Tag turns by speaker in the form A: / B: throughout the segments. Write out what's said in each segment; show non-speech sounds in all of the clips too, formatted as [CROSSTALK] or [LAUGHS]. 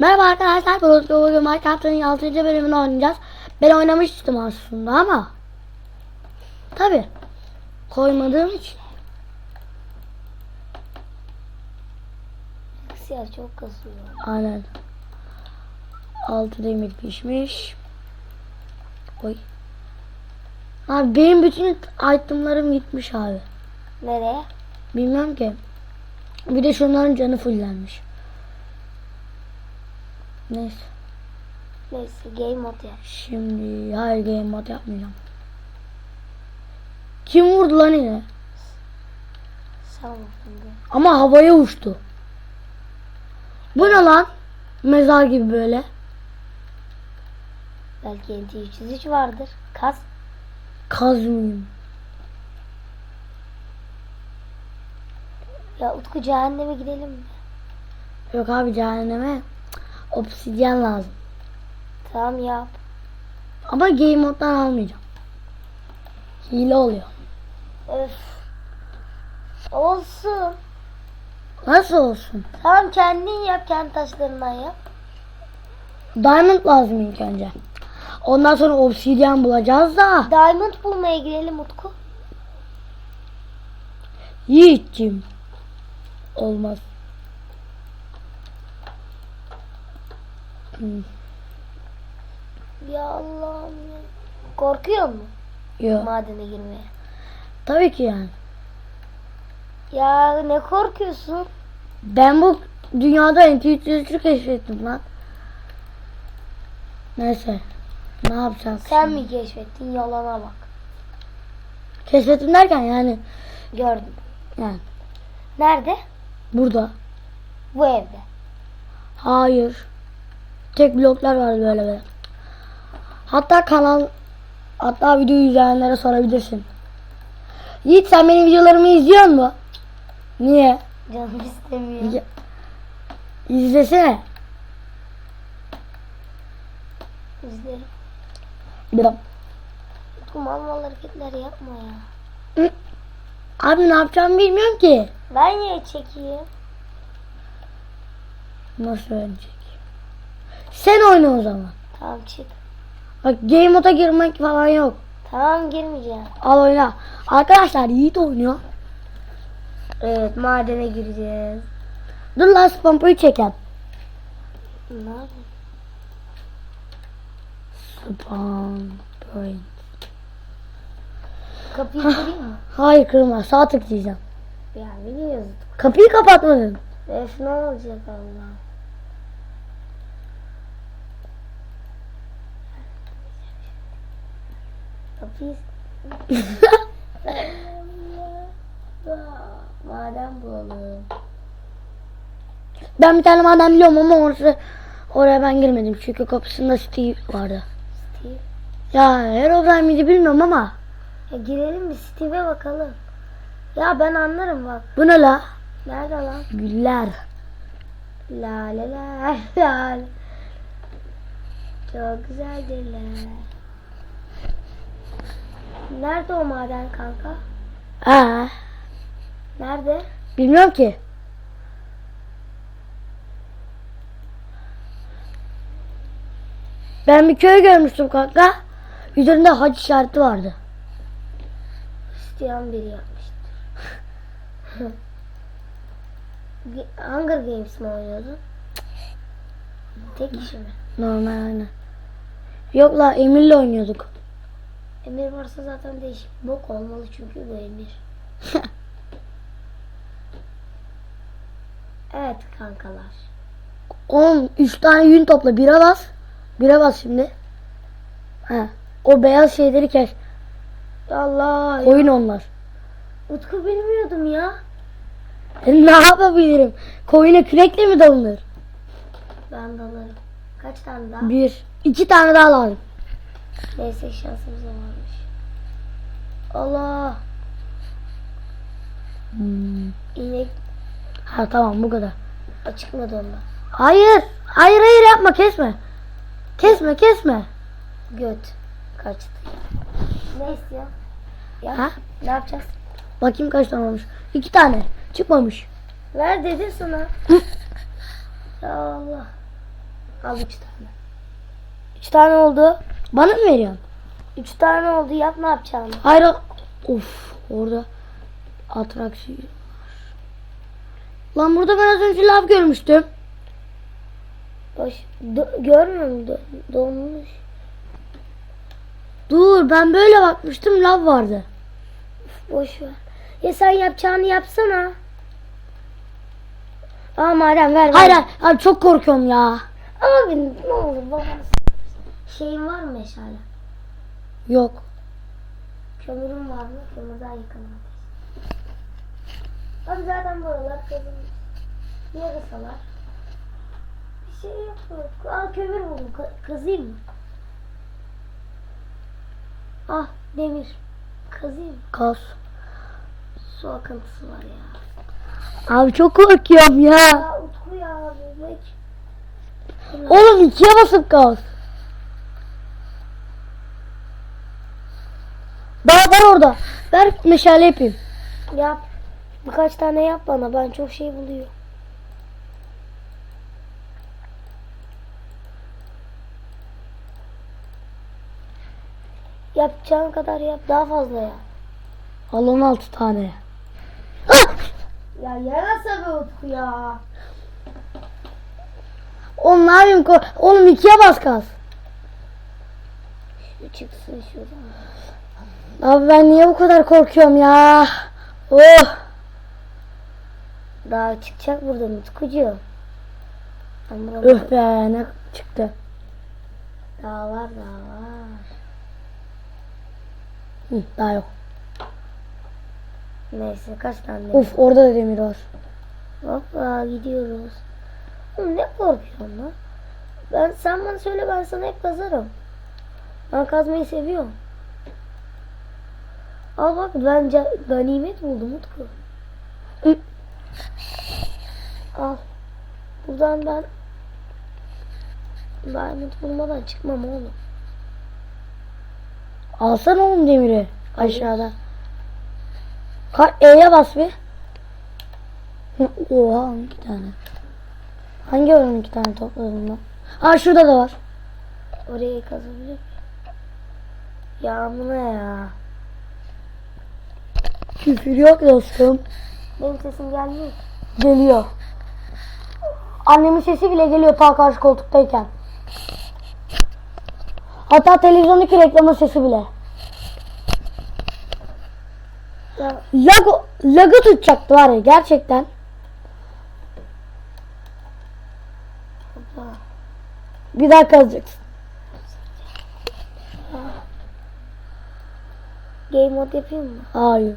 A: Merhaba arkadaşlar. Bugün bugün Minecraft'ın 6. bölümünü oynayacağız. Ben oynamıştım aslında ama. Tabi. Koymadığım için.
B: Bilgisayar çok kasıyor.
A: Aynen. Altı demir pişmiş. Oy. Abi benim bütün itemlarım gitmiş abi.
B: Nereye?
A: Bilmem ki. Bir de şunların canı fullenmiş. Neyse.
B: Neyse game mode ya.
A: Şimdi hayır game mode yapmayacağım. Kim vurdu lan yine?
B: Sağ olun.
A: Ama havaya uçtu. Bu ne lan? Mezar gibi böyle.
B: Belki NT 303 vardır. Kas.
A: Kazmayayım.
B: Ya Utku cehenneme gidelim mi?
A: Yok abi cehenneme obsidyen lazım.
B: Tamam yap.
A: Ama game moddan almayacağım. Hile oluyor.
B: Öf. Olsun.
A: Nasıl olsun?
B: Tamam kendin yap. Kendi taşlarından yap.
A: Diamond lazım ilk önce. Ondan sonra obsidyen bulacağız da.
B: Diamond bulmaya gidelim Utku.
A: Yiğit'cim. Olmaz.
B: Ya Allah'ım ya. Korkuyor mu
A: Yok.
B: madene girmeye?
A: Tabii ki yani.
B: Ya ne korkuyorsun?
A: Ben bu dünyada NT303'ü keşfettim lan. Neyse. Ne yapacağız?
B: Sen
A: şimdi?
B: mi keşfettin? Yalana bak.
A: Keşfettim derken yani
B: Gördüm.
A: yani
B: Nerede?
A: burada.
B: Bu evde.
A: Hayır. Tek bloklar var böyle böyle. Hatta kanal hatta videoyu izleyenlere sorabilirsin. Yiğit sen benim videolarımı izliyor mu? Niye?
B: Canım istemiyor.
A: Ya- İzlesene.
B: İzlerim.
A: Bir dakika.
B: Utku mal mal hareketler yapma ya. [CLEARS THROAT]
A: Abi ne yapacağımı bilmiyorum ki.
B: Ben niye çekeyim?
A: Nasıl ölecek? Sen oyna o zaman.
B: Tamam çık.
A: Bak game moda girmek falan yok.
B: Tamam girmeyeceğim.
A: Al oyna. Arkadaşlar Yiğit oynuyor.
B: Evet madene gireceğiz.
A: Dur lan spampayı çeken.
B: Ne yapayım?
A: Spam point.
B: Kapıyı kırayım mı? [LAUGHS]
A: Hayır kırma sağ tıklayacağım.
B: Ya biliyoruz.
A: Kapıyı kapatmadın.
B: Ne olacak Allah. Kapıyı... Maden bulalım.
A: Ben bir tane maden biliyorum ama orası oraya ben girmedim çünkü kapısında Steve vardı.
B: Steve.
A: Ya Herobrine miydi bilmiyorum ama
B: Ya girelim bir Steve'e bakalım. Ya ben anlarım bak.
A: bu ne la?
B: Nerede lan?
A: Güller.
B: La la la [LAUGHS] la. Çok güzeldirler. Nerede o maden kanka?
A: Ha,
B: Nerede?
A: bilmiyorum ki. Ben bir köy görmüştüm kanka. Üzerinde haç işareti vardı.
B: İsteyen biri yapmıştır. Ge- Hunger Games mi oynuyordun? Tek kişi mi?
A: Normal aynen. Yok la Emir'le oynuyorduk.
B: Emir varsa zaten değişik bok olmalı çünkü bu Emir. [LAUGHS] evet kankalar.
A: 10 3 tane yün topla. Bire bas. Bire bas şimdi. Ha. O beyaz şeyleri kes.
B: Allah
A: Koyun onlar.
B: Utku bilmiyordum ya.
A: ne yapabilirim? Koyuna kürekle mi dalınır?
B: Ben dalarım. Kaç tane daha?
A: Bir. iki tane daha lazım.
B: Neyse şansımız varmış. Allah.
A: Hmm.
B: İnek
A: Ha tamam bu kadar.
B: açıkmadı onda.
A: Hayır. Hayır hayır yapma kesme. Kesme kesme.
B: Göt. Kaçtı. Ne istiyor? Ya
A: Ha?
B: ne yapacağız?
A: Bakayım kaç tane olmuş. İki tane. Çıkmamış.
B: Ver dedim sana. ya Allah. Al üç tane.
A: Üç tane oldu. Bana mı veriyorsun?
B: Üç tane oldu yap ne yapacağını.
A: Hayır. Of orada atraksiyon. Lan burada ben az önce lav görmüştüm.
B: Boş. Do- görmüyor? Do- donmuş.
A: Dur ben böyle bakmıştım lav vardı.
B: Boş ver. Ya sen yapacağını yapsana. Aa madem ver. ver.
A: Hayır hayır, çok korkuyorum ya.
B: Abi ne olur babanı Şeyin var mı meşale?
A: Yok.
B: Kömürün var mı? Kömürden ateş. Abi zaten buralar kazılmış. Yarısalar. Bir şey yok. Aa kömür buldum. Ka- kazıyım mı? Ah demir. Kazıyım mı?
A: Kas.
B: Su akıntısı var ya.
A: Abi çok korkuyorum ya.
B: Ya Utku ya bebek.
A: Oğlum ikiye basıp kas. Daha var orada. Ver meşale yapayım.
B: Yap. Birkaç tane yap bana. Ben çok şey buluyorum. Yapacağın kadar yap. Daha fazla yap.
A: Al 16 tane.
B: Ya yarasa be Utku ya.
A: Oğlum ne yapayım? Oğlum ikiye bas kas.
B: Çıksın şuradan.
A: Abi ben niye bu kadar korkuyorum ya? Oh.
B: Daha çıkacak buradan buradan
A: Öh be ne çıktı.
B: Daha var daha var.
A: Hı, daha yok.
B: Neyse kaç tane demir?
A: Uf orada da demir var.
B: Hoppa gidiyoruz. Oğlum ne korkuyorsun lan? Ben, sen bana söyle ben sana hep kazarım. Ben kazmayı seviyorum. Al bak bence ganimet buldum Utku. Al. Buradan ben Diamond bulmadan çıkmam oğlum.
A: Alsana oğlum demiri aşağıda. Ka E'ye bas bir. Oha iki tane. Hangi oyunun iki tane topladım lan? Aa şurada da var.
B: Oraya kazabilir miyim? Yağmına ya.
A: Küfür yok dostum.
B: Benim sesim gelmiyor.
A: Geliyor. Annemin sesi bile geliyor ta karşı koltuktayken. Hatta televizyondaki reklamın sesi bile.
B: Ya
A: Lag, lagı tutacaktı var ya gerçekten. Bir daha kazacaksın.
B: Game mode yapayım mı?
A: Hayır.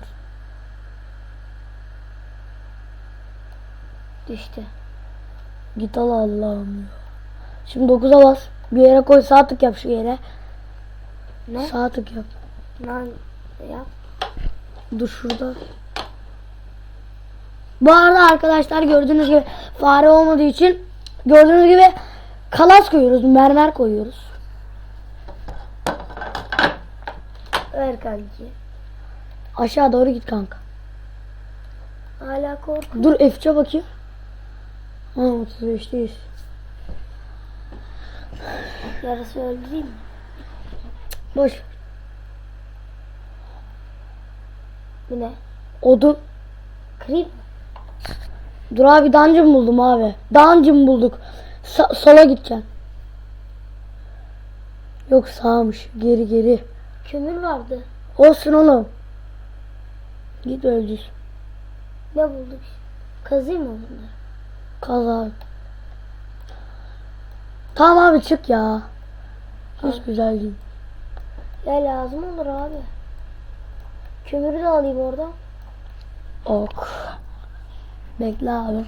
B: Düştü.
A: Git al Allah'ım. Şimdi 9'a bas. Bir yere koy sağ tık yap şu yere.
B: Ne?
A: Sağ tık yap.
B: Lan yap.
A: Dur şurada. Bu arada arkadaşlar gördüğünüz gibi fare olmadığı için gördüğünüz gibi kalas koyuyoruz, mermer koyuyoruz.
B: Ver kanki.
A: Aşağı doğru git kanka.
B: Hala korku.
A: Dur F3'e bakayım. Ha 35'teyiz.
B: Yarısı öldüreyim mi?
A: Boş.
B: Bu ne?
A: Odun.
B: Creep.
A: Dur abi dungeon buldum abi. Dungeon bulduk. Sa- sola gideceğim. Yok sağmış. Geri geri.
B: Kömür vardı.
A: Olsun oğlum. Git öldür.
B: Ne bulduk? Kazıyım mı bunları?
A: Kaz abi. Tamam abi çık ya. Hiç güzel değil.
B: Ya lazım olur abi. Kömürü de alayım oradan.
A: Ok. Bekle abi.